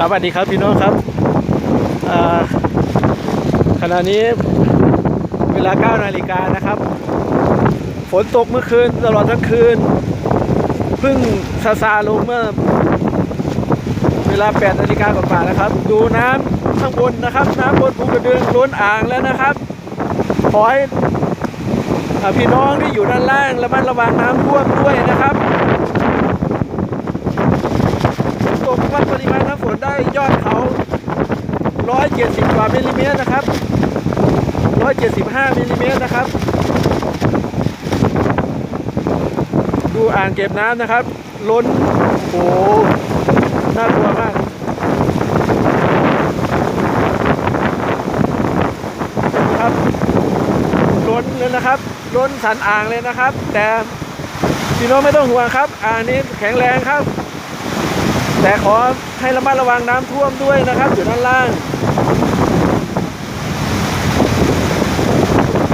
สวัสดีครับพี่น้องครับขณะนี้เวลา9นาฬิกานะครับ ฝนตกเมื่อคืนตลอดทั้งคืนเพิ่งซาซาลงเมื่อ เวลา8นาฬิกากว่าๆนะครับ ดูน้ำข้างบนนะครับ น้ำบนภูกระดึงล้นอ่างแล้วนะครับขอให้พี่น้องที่อยู่ด้านล่างระมัดระวังน้ำท่วมด้วยนะครับ ตกวัดปริมาณน้ำฝนได้ยอดเขา 170กว่ามิลลิเมตรนะครับ175มิลลิเมตรนะครับ ดูอ่างเก็บน้ำนะครับ ล้นโอ้โหน่ากลัวมากครับล้นเลยนะครับ ล้นสันอ่างเลยนะครับ แต่พี่น้องไม่ต้องห่วงครับ อ่างนี้แข็งแรงครับ แต่ขอให้ระมัดระวังน้ำท่วมด้วยนะครับอยู่ด้านล่าง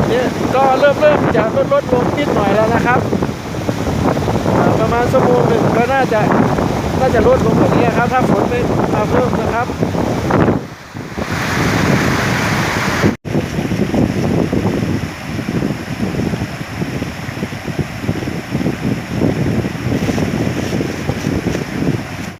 เนี่ยก็เริ่มเริ่มจะลดลดลงนิดหน่อยแล้วนะครับ ประมาณชั่วโมงหนึ่งก็น่าจะน่าจะลดลงกว่านี้ครับ ถ้าฝนไม่มาเพิ่มนะครับ